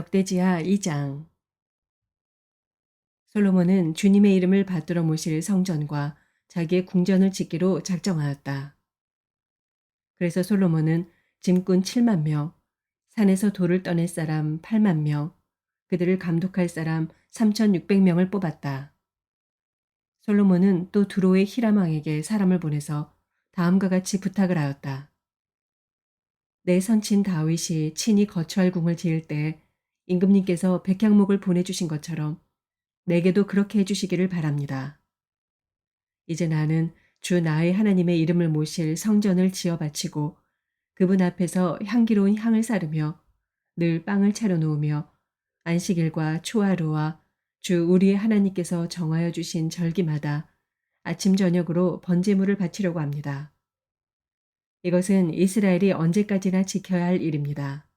역대지하 2장 솔로몬은 주님의 이름을 받들어 모실 성전과 자기의 궁전을 짓기로 작정하였다. 그래서 솔로몬은 짐꾼 7만 명, 산에서 돌을 떠낼 사람 8만 명, 그들을 감독할 사람 3,600명을 뽑았다. 솔로몬은 또 두로의 히라망에게 사람을 보내서 다음과 같이 부탁을 하였다. 내 선친 다윗이 친히 거처할 궁을 지을 때 임금님께서 백향목을 보내주신 것처럼 내게도 그렇게 해주시기를 바랍니다. 이제 나는 주 나의 하나님의 이름을 모실 성전을 지어 바치고 그분 앞에서 향기로운 향을 사르며 늘 빵을 차려놓으며 안식일과 초하루와 주 우리의 하나님께서 정하여 주신 절기마다 아침 저녁으로 번제물을 바치려고 합니다. 이것은 이스라엘이 언제까지나 지켜야 할 일입니다.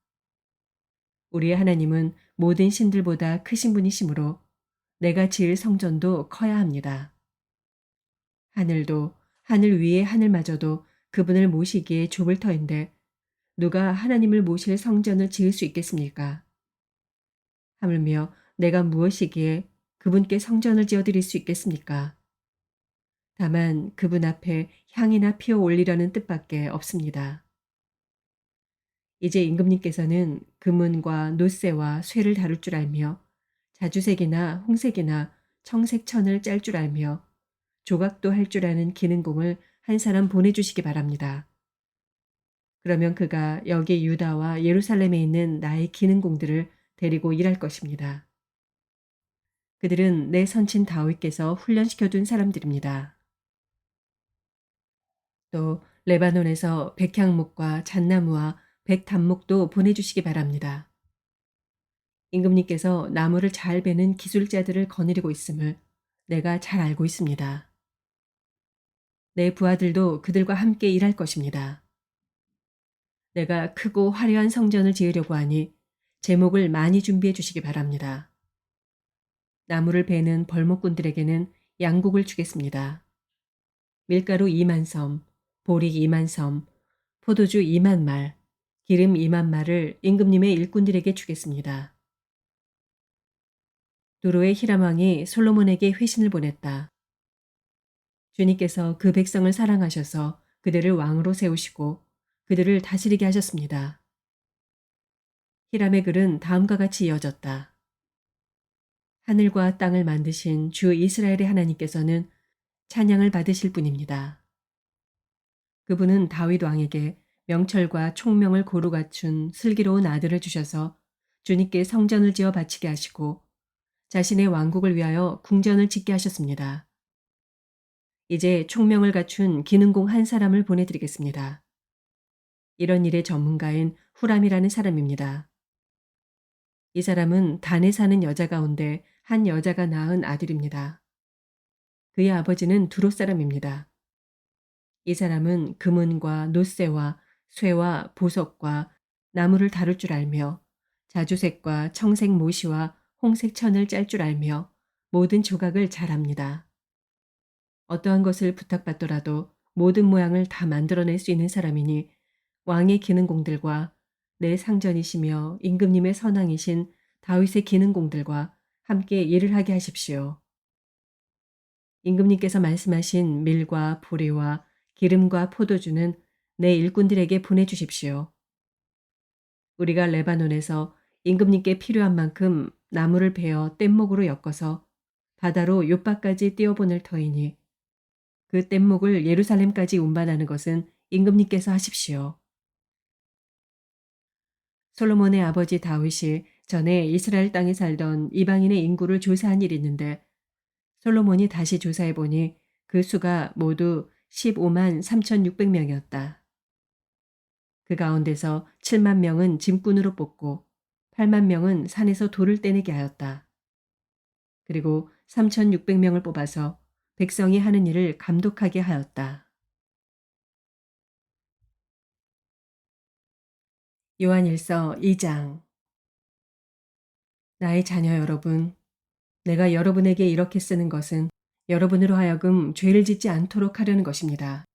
우리의 하나님은 모든 신들보다 크신 분이시므로 내가 지을 성전도 커야 합니다. 하늘도 하늘 위의 하늘마저도 그분을 모시기에 좁을 터인데 누가 하나님을 모실 성전을 지을 수 있겠습니까? 하물며 내가 무엇이기에 그분께 성전을 지어드릴 수 있겠습니까? 다만 그분 앞에 향이나 피어 올리려는 뜻밖에 없습니다. 이제 임금님께서는 금은과 노쇠와 쇠를 다룰 줄 알며 자주색이나 홍색이나 청색 천을 짤 줄 알며 조각도 할 줄 아는 기능공을 한 사람 보내주시기 바랍니다. 그러면 그가 여기 유다와 예루살렘에 있는 나의 기능공들을 데리고 일할 것입니다. 그들은 내 선친 다윗께서 훈련시켜 둔 사람들입니다. 또 레바논에서 백향목과 잣나무와 백 단목도 보내주시기 바랍니다. 임금님께서 나무를 잘 베는 기술자들을 거느리고 있음을 내가 잘 알고 있습니다. 내 부하들도 그들과 함께 일할 것입니다. 내가 크고 화려한 성전을 지으려고 하니 제목을 많이 준비해 주시기 바랍니다. 나무를 베는 벌목꾼들에게는 양곡을 주겠습니다. 밀가루 2만 섬, 보리 2만 섬, 포도주 2만 말, 기름 2만 말을 임금님의 일꾼들에게 주겠습니다. 두로의 히람왕이 솔로몬에게 회신을 보냈다. 주님께서 그 백성을 사랑하셔서 그들을 왕으로 세우시고 그들을 다스리게 하셨습니다. 히람의 글은 다음과 같이 이어졌다. 하늘과 땅을 만드신 주 이스라엘의 하나님께서는 찬양을 받으실 분입니다. 그분은 다윗 왕에게 명철과 총명을 고루 갖춘 슬기로운 아들을 주셔서 주님께 성전을 지어 바치게 하시고 자신의 왕국을 위하여 궁전을 짓게 하셨습니다. 이제 총명을 갖춘 기능공 한 사람을 보내드리겠습니다. 이런 일의 전문가인 후람이라는 사람입니다. 이 사람은 단에 사는 여자 가운데 한 여자가 낳은 아들입니다. 그의 아버지는 두로 사람입니다. 이 사람은 금은과 노쇠와 쇠와 보석과 나무를 다룰 줄 알며 자주색과 청색 모시와 홍색 천을 짤 줄 알며 모든 조각을 잘합니다. 어떠한 것을 부탁받더라도 모든 모양을 다 만들어낼 수 있는 사람이니 왕의 기능공들과 내 상전이시며 임금님의 선왕이신 다윗의 기능공들과 함께 일을 하게 하십시오. 임금님께서 말씀하신 밀과 보리와 기름과 포도주는 내 일꾼들에게 보내주십시오. 우리가 레바논에서 임금님께 필요한 만큼 나무를 베어 뗏목으로 엮어서 바다로 요바까지 띄어보낼 터이니 그 뗏목을 예루살렘까지 운반하는 것은 임금님께서 하십시오. 솔로몬의 아버지 다윗이 전에 이스라엘 땅에 살던 이방인의 인구를 조사한 일이 있는데 솔로몬이 다시 조사해 보니 그 수가 모두 15만 3,600명이었다. 그 가운데서 7만 명은 짐꾼으로 뽑고 8만 명은 산에서 돌을 떼내게 하였다. 그리고 3,600명을 뽑아서 백성이 하는 일을 감독하게 하였다. 요한일서 2장 나의 자녀 여러분, 내가 여러분에게 이렇게 쓰는 것은 여러분으로 하여금 죄를 짓지 않도록 하려는 것입니다.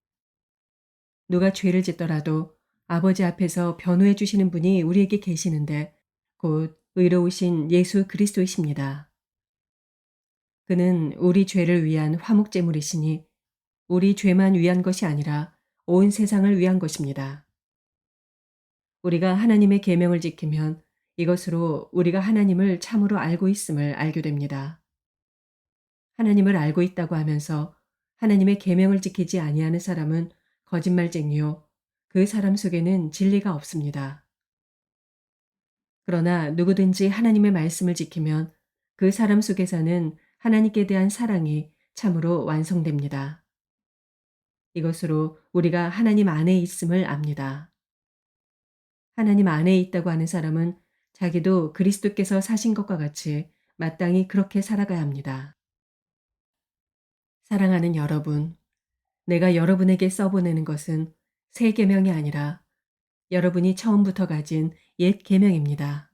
누가 죄를 짓더라도 아버지 앞에서 변호해 주시는 분이 우리에게 계시는데 곧 의로우신 예수 그리스도이십니다. 그는 우리 죄를 위한 화목제물이시니 우리 죄만 위한 것이 아니라 온 세상을 위한 것입니다. 우리가 하나님의 계명을 지키면 이것으로 우리가 하나님을 참으로 알고 있음을 알게 됩니다. 하나님을 알고 있다고 하면서 하나님의 계명을 지키지 아니하는 사람은 거짓말쟁이요 그 사람 속에는 진리가 없습니다. 그러나 누구든지 하나님의 말씀을 지키면 그 사람 속에서는 하나님께 대한 사랑이 참으로 완성됩니다. 이것으로 우리가 하나님 안에 있음을 압니다. 하나님 안에 있다고 하는 사람은 자기도 그리스도께서 사신 것과 같이 마땅히 그렇게 살아가야 합니다. 사랑하는 여러분, 내가 여러분에게 써보내는 것은 새 계명이 아니라 여러분이 처음부터 가진 옛 계명입니다.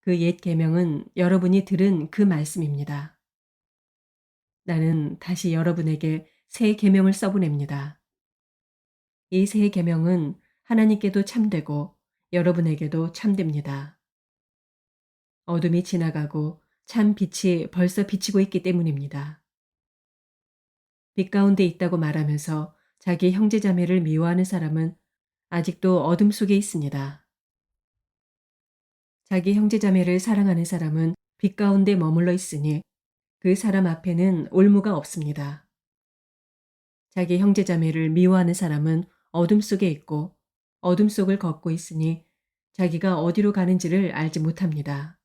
그 옛 계명은 여러분이 들은 그 말씀입니다. 나는 다시 여러분에게 새 계명을 써보냅니다. 이 새 계명은 하나님께도 참되고 여러분에게도 참됩니다. 어둠이 지나가고 참 빛이 벌써 비치고 있기 때문입니다. 빛 가운데 있다고 말하면서 자기 형제자매를 미워하는 사람은 아직도 어둠 속에 있습니다. 자기 형제자매를 사랑하는 사람은 빛 가운데 머물러 있으니 그 사람 앞에는 올무가 없습니다. 자기 형제자매를 미워하는 사람은 어둠 속에 있고 어둠 속을 걷고 있으니 자기가 어디로 가는지를 알지 못합니다.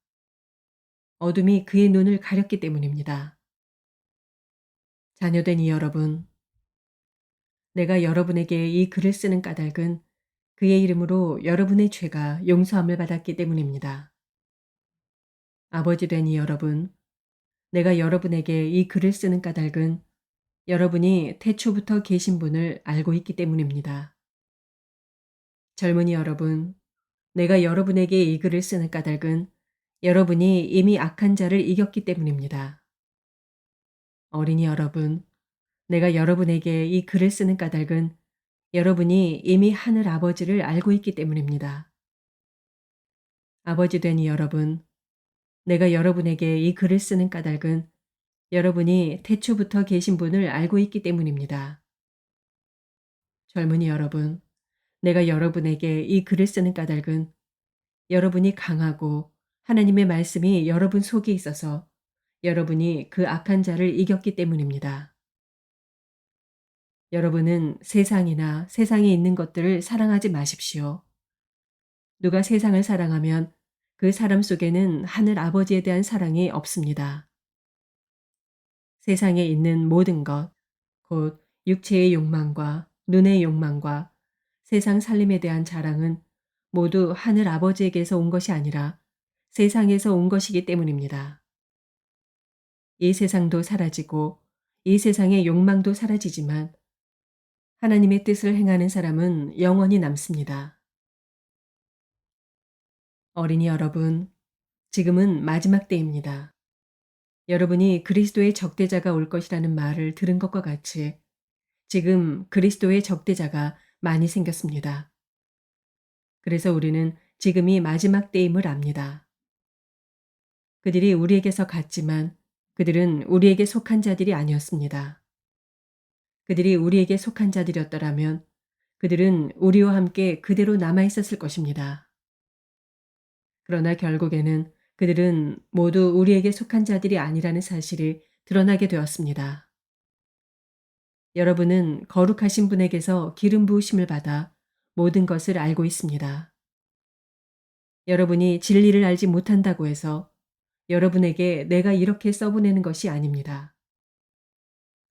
어둠이 그의 눈을 가렸기 때문입니다. 자녀된 이 여러분, 내가 여러분에게 이 글을 쓰는 까닭은 그의 이름으로 여러분의 죄가 용서함을 받았기 때문입니다. 아버지 된이 여러분, 내가 여러분에게 이 글을 쓰는 까닭은 여러분이 태초부터 계신 분을 알고 있기 때문입니다. 젊은이 여러분, 내가 여러분에게 이 글을 쓰는 까닭은 여러분이 이미 악한 자를 이겼기 때문입니다. 어린이 여러분, 내가 여러분에게 이 글을 쓰는 까닭은 여러분이 이미 하늘 아버지를 알고 있기 때문입니다. 아버지 된이 여러분, 내가 여러분에게 이 글을 쓰는 까닭은 여러분이 태초부터 계신 분을 알고 있기 때문입니다. 젊은이 여러분, 내가 여러분에게 이 글을 쓰는 까닭은 여러분이 강하고 하나님의 말씀이 여러분 속에 있어서 여러분이 그 악한 자를 이겼기 때문입니다. 여러분은 세상이나 세상에 있는 것들을 사랑하지 마십시오. 누가 세상을 사랑하면 그 사람 속에는 하늘 아버지에 대한 사랑이 없습니다. 세상에 있는 모든 것, 곧 육체의 욕망과 눈의 욕망과 세상 살림에 대한 자랑은 모두 하늘 아버지에게서 온 것이 아니라 세상에서 온 것이기 때문입니다. 이 세상도 사라지고 이 세상의 욕망도 사라지지만 하나님의 뜻을 행하는 사람은 영원히 남습니다. 어린이 여러분, 지금은 마지막 때입니다. 여러분이 그리스도의 적대자가 올 것이라는 말을 들은 것과 같이 지금 그리스도의 적대자가 많이 생겼습니다. 그래서 우리는 지금이 마지막 때임을 압니다. 그들이 우리에게서 갔지만 그들은 우리에게 속한 자들이 아니었습니다. 그들이 우리에게 속한 자들이었더라면 그들은 우리와 함께 그대로 남아 있었을 것입니다. 그러나 결국에는 그들은 모두 우리에게 속한 자들이 아니라는 사실이 드러나게 되었습니다. 여러분은 거룩하신 분에게서 기름 부으심을 받아 모든 것을 알고 있습니다. 여러분이 진리를 알지 못한다고 해서 여러분에게 내가 이렇게 써보내는 것이 아닙니다.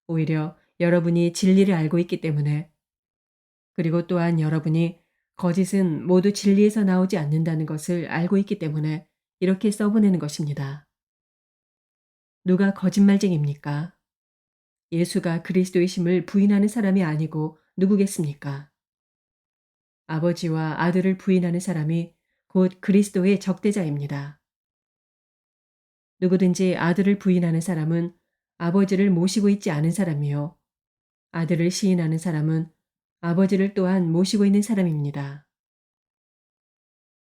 오히려 여러분이 진리를 알고 있기 때문에 그리고 또한 여러분이 거짓은 모두 진리에서 나오지 않는다는 것을 알고 있기 때문에 이렇게 써보내는 것입니다. 누가 거짓말쟁입니까? 예수가 그리스도의심을 부인하는 사람이 아니고 누구겠습니까? 아버지와 아들을 부인하는 사람이 곧 그리스도의 적대자입니다. 누구든지 아들을 부인하는 사람은 아버지를 모시고 있지 않은 사람이요. 아들을 시인하는 사람은 아버지를 또한 모시고 있는 사람입니다.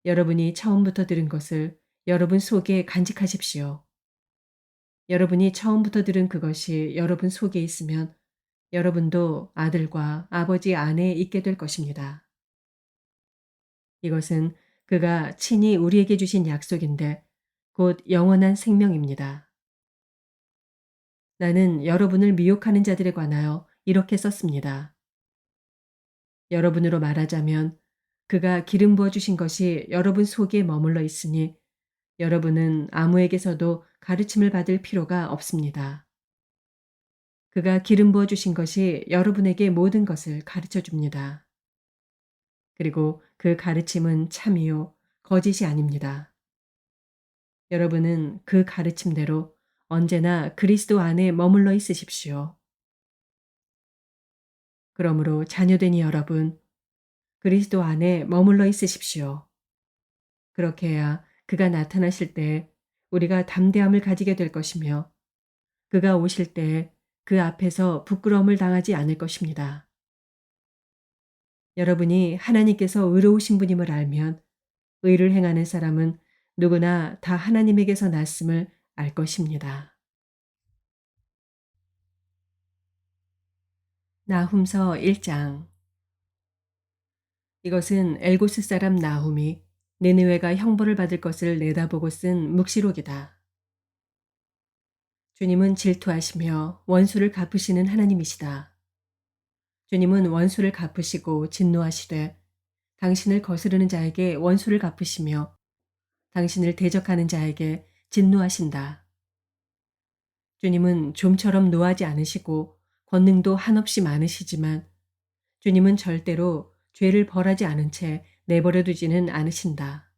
여러분이 처음부터 들은 것을 여러분 속에 간직하십시오. 여러분이 처음부터 들은 그것이 여러분 속에 있으면 여러분도 아들과 아버지 안에 있게 될 것입니다. 이것은 그가 친히 우리에게 주신 약속인데 곧 영원한 생명입니다. 나는 여러분을 미혹하는 자들에 관하여 이렇게 썼습니다. 여러분으로 말하자면 그가 기름 부어 주신 것이 여러분 속에 머물러 있으니 여러분은 아무에게서도 가르침을 받을 필요가 없습니다. 그가 기름 부어 주신 것이 여러분에게 모든 것을 가르쳐 줍니다. 그리고 그 가르침은 참이요, 거짓이 아닙니다. 여러분은 그 가르침대로 언제나 그리스도 안에 머물러 있으십시오. 그러므로 자녀되니 여러분, 그리스도 안에 머물러 있으십시오. 그렇게 해야 그가 나타나실 때 우리가 담대함을 가지게 될 것이며 그가 오실 때 그 앞에서 부끄러움을 당하지 않을 것입니다. 여러분이 하나님께서 의로우신 분임을 알면 의를 행하는 사람은 누구나 다 하나님에게서 났음을 알 것입니다. 나훔서 1장 이것은 엘고스 사람 나훔이 니느웨가 형벌을 받을 것을 내다보고 쓴 묵시록이다. 주님은 질투하시며 원수를 갚으시는 하나님이시다. 주님은 원수를 갚으시고 진노하시되 당신을 거스르는 자에게 원수를 갚으시며 당신을 대적하는 자에게 진노하신다. 주님은 좀처럼 노하지 않으시고 권능도 한없이 많으시지만 주님은 절대로 죄를 벌하지 않은 채 내버려 두지는 않으신다.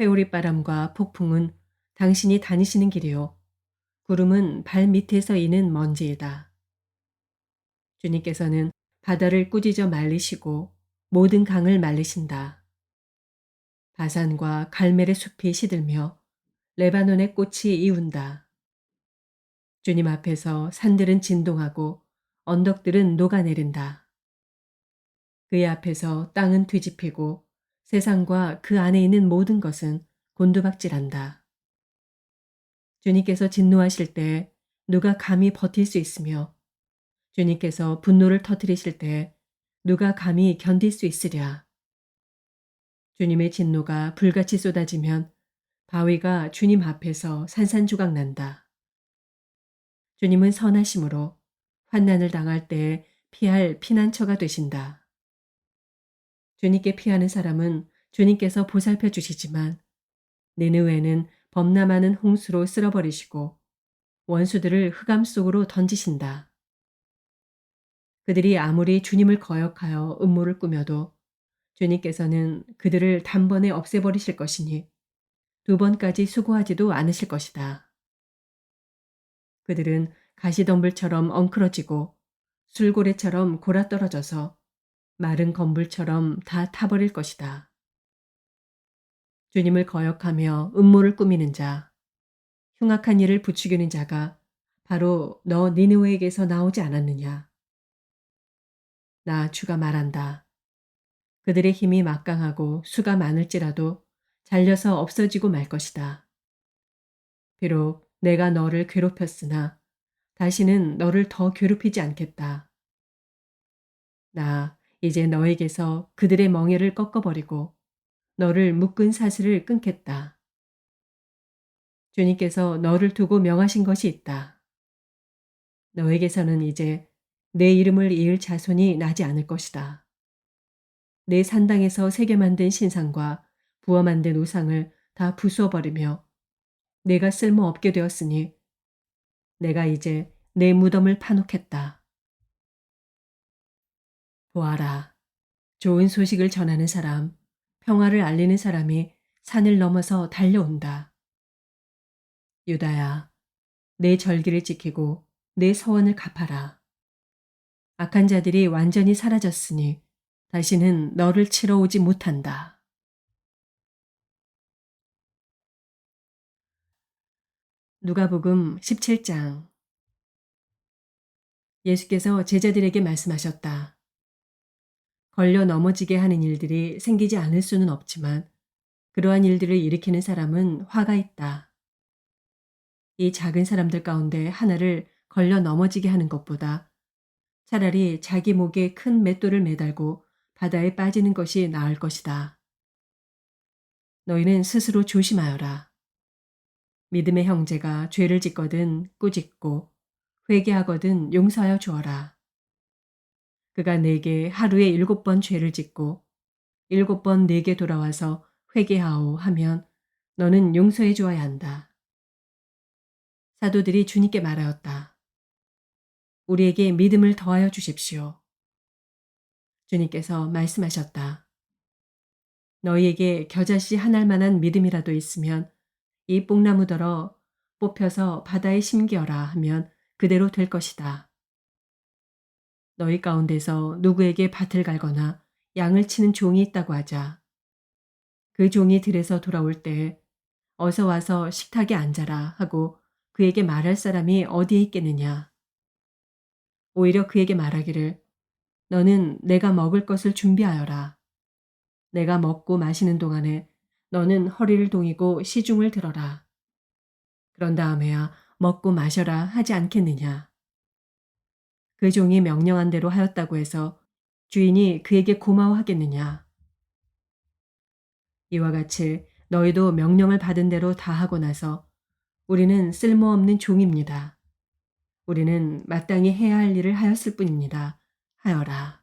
회오리 바람과 폭풍은 당신이 다니시는 길이요. 구름은 발 밑에서 이는 먼지이다. 주님께서는 바다를 꾸짖어 말리시고 모든 강을 말리신다. 바산과 갈멜의 숲이 시들며 레바논의 꽃이 이운다. 주님 앞에서 산들은 진동하고 언덕들은 녹아내린다. 그의 앞에서 땅은 뒤집히고 세상과 그 안에 있는 모든 것은 곤두박질한다. 주님께서 진노하실 때 누가 감히 버틸 수 있으며 주님께서 분노를 터뜨리실 때 누가 감히 견딜 수 있으랴. 주님의 진노가 불같이 쏟아지면 바위가 주님 앞에서 산산조각 난다. 주님은 선하심으로 환난을 당할 때 피할 피난처가 되신다. 주님께 피하는 사람은 주님께서 보살펴 주시지만 니느웨는 범람하는 홍수로 쓸어버리시고 원수들을 흑암 속으로 던지신다. 그들이 아무리 주님을 거역하여 음모를 꾸며도 주님께서는 그들을 단번에 없애버리실 것이니 두 번까지 수고하지도 않으실 것이다. 그들은 가시덤불처럼 엉클어지고 술고래처럼 골아떨어져서 마른 건불처럼 다 타버릴 것이다. 주님을 거역하며 음모를 꾸미는 자, 흉악한 일을 부추기는 자가 바로 너 니느웨에게서 나오지 않았느냐. 나 주가 말한다. 그들의 힘이 막강하고 수가 많을지라도 잘려서 없어지고 말 것이다. 비록 내가 너를 괴롭혔으나 다시는 너를 더 괴롭히지 않겠다. 나 이제 너에게서 그들의 멍에를 꺾어버리고 너를 묶은 사슬을 끊겠다. 주님께서 너를 두고 명하신 것이 있다. 너에게서는 이제 내 이름을 이을 자손이 나지 않을 것이다. 내 산당에서 새겨 만든 신상과 부어 만든 우상을 다 부수어버리며 내가 쓸모없게 되었으니 내가 이제 내 무덤을 파놓겠다. 보아라. 좋은 소식을 전하는 사람, 평화를 알리는 사람이 산을 넘어서 달려온다. 유다야, 내 절기를 지키고 내 서원을 갚아라. 악한 자들이 완전히 사라졌으니 다시는 너를 치러 오지 못한다. 누가복음 17장 예수께서 제자들에게 말씀하셨다. 걸려 넘어지게 하는 일들이 생기지 않을 수는 없지만 그러한 일들을 일으키는 사람은 화가 있다. 이 작은 사람들 가운데 하나를 걸려 넘어지게 하는 것보다 차라리 자기 목에 큰 맷돌을 매달고 바다에 빠지는 것이 나을 것이다. 너희는 스스로 조심하여라. 믿음의 형제가 죄를 짓거든 꾸짖고 회개하거든 용서하여 주어라. 그가 내게 하루에 일곱 번 죄를 짓고 일곱 번 내게 돌아와서 회개하오 하면 너는 용서해 주어야 한다. 사도들이 주님께 말하였다. 우리에게 믿음을 더하여 주십시오. 주님께서 말씀하셨다. 너희에게 겨자씨 한 알만한 믿음이라도 있으면 이 뽕나무더러 뽑혀서 바다에 심기어라 하면 그대로 될 것이다. 너희 가운데서 누구에게 밭을 갈거나 양을 치는 종이 있다고 하자. 그 종이 들에서 돌아올 때 어서 와서 식탁에 앉아라 하고 그에게 말할 사람이 어디에 있겠느냐. 오히려 그에게 말하기를 너는 내가 먹을 것을 준비하여라. 내가 먹고 마시는 동안에 너는 허리를 동이고 시중을 들어라. 그런 다음에야 먹고 마셔라 하지 않겠느냐. 그 종이 명령한 대로 하였다고 해서 주인이 그에게 고마워하겠느냐. 이와 같이 너희도 명령을 받은 대로 다 하고 나서 우리는 쓸모없는 종입니다. 우리는 마땅히 해야 할 일을 하였을 뿐입니다. 하여라.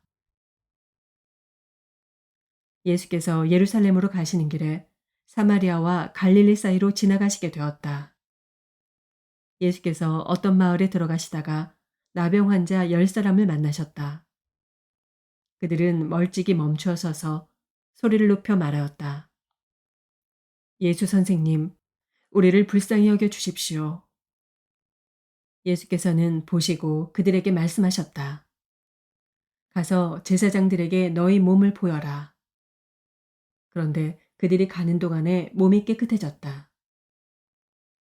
예수께서 예루살렘으로 가시는 길에 사마리아와 갈릴리 사이로 지나가시게 되었다. 예수께서 어떤 마을에 들어가시다가 나병 환자 열 사람을 만나셨다. 그들은 멀찍이 멈추어 서서 소리를 높여 말하였다. 예수 선생님, 우리를 불쌍히 여겨 주십시오. 예수께서는 보시고 그들에게 말씀하셨다. 가서 제사장들에게 너희 몸을 보여라. 그런데 그들이 가는 동안에 몸이 깨끗해졌다.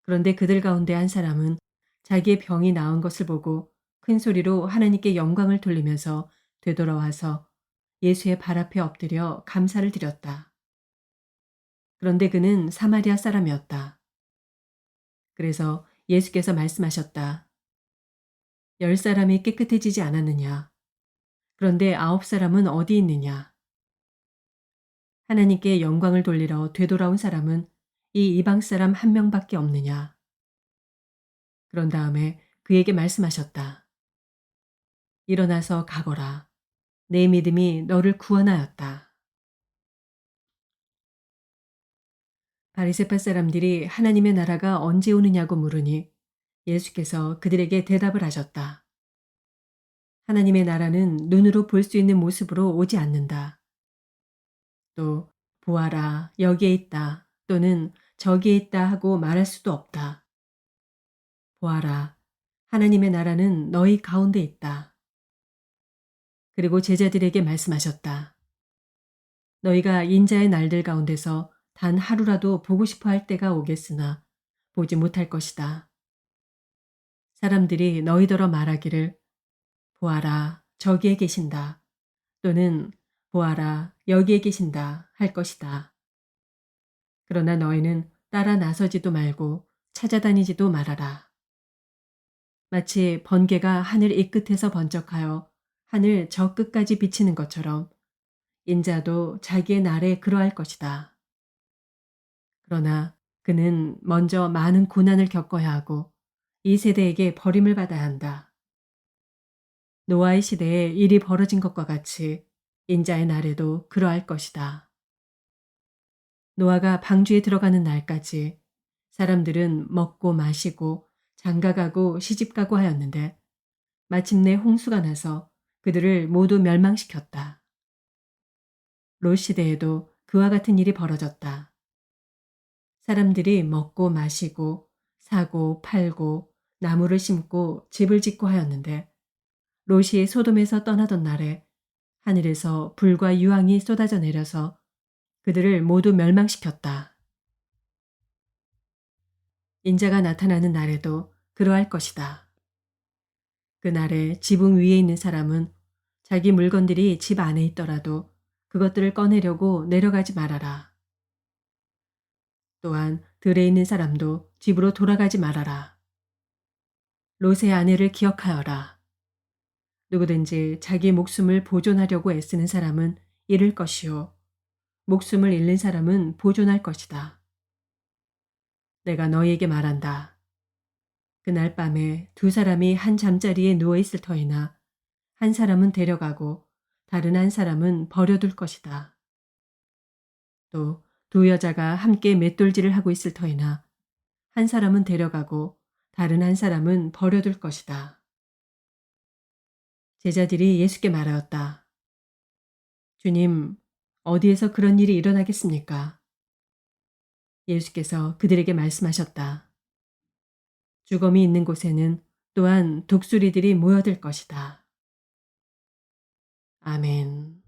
그런데 그들 가운데 한 사람은 자기의 병이 나은 것을 보고 큰 소리로 하나님께 영광을 돌리면서 되돌아와서 예수의 발 앞에 엎드려 감사를 드렸다. 그런데 그는 사마리아 사람이었다. 그래서 예수께서 말씀하셨다. 열 사람이 깨끗해지지 않았느냐. 그런데 아홉 사람은 어디 있느냐. 하나님께 영광을 돌리러 되돌아온 사람은 이 이방 사람 한 명밖에 없느냐. 그런 다음에 그에게 말씀하셨다. 일어나서 가거라. 내 믿음이 너를 구원하였다. 바리세파 사람들이 하나님의 나라가 언제 오느냐고 물으니 예수께서 그들에게 대답을 하셨다. 하나님의 나라는 눈으로 볼 수 있는 모습으로 오지 않는다. 또 보아라 여기에 있다 또는 저기에 있다 하고 말할 수도 없다. 보아라 하나님의 나라는 너희 가운데 있다. 그리고 제자들에게 말씀하셨다. 너희가 인자의 날들 가운데서 단 하루라도 보고 싶어 할 때가 오겠으나 보지 못할 것이다. 사람들이 너희더러 말하기를 보아라 저기에 계신다 또는 보아라 여기에 계신다 할 것이다. 그러나 너희는 따라 나서지도 말고 찾아다니지도 말아라. 마치 번개가 하늘 이 끝에서 번쩍하여 하늘 저 끝까지 비치는 것처럼 인자도 자기의 날에 그러할 것이다. 그러나 그는 먼저 많은 고난을 겪어야 하고 이 세대에게 버림을 받아야 한다. 노아의 시대에 일이 벌어진 것과 같이 인자의 날에도 그러할 것이다. 노아가 방주에 들어가는 날까지 사람들은 먹고 마시고 장가가고 시집가고 하였는데 마침내 홍수가 나서 그들을 모두 멸망시켰다. 롯 시대에도 그와 같은 일이 벌어졌다. 사람들이 먹고 마시고 사고 팔고 나무를 심고 집을 짓고 하였는데 롯이 소돔에서 떠나던 날에 하늘에서 불과 유황이 쏟아져 내려서 그들을 모두 멸망시켰다. 인자가 나타나는 날에도 그러할 것이다. 그날에 지붕 위에 있는 사람은 자기 물건들이 집 안에 있더라도 그것들을 꺼내려고 내려가지 말아라. 또한 들에 있는 사람도 집으로 돌아가지 말아라. 롯의 아내를 기억하여라. 누구든지 자기 목숨을 보존하려고 애쓰는 사람은 잃을 것이요. 목숨을 잃는 사람은 보존할 것이다. 내가 너희에게 말한다. 그날 밤에 두 사람이 한 잠자리에 누워 있을 터이나 한 사람은 데려가고 다른 한 사람은 버려둘 것이다. 또 두 여자가 함께 맷돌질을 하고 있을 터이나 한 사람은 데려가고 다른 한 사람은 버려둘 것이다. 제자들이 예수께 말하였다. 주님, 어디에서 그런 일이 일어나겠습니까? 예수께서 그들에게 말씀하셨다. 주검이 있는 곳에는 또한 독수리들이 모여들 것이다. 아멘.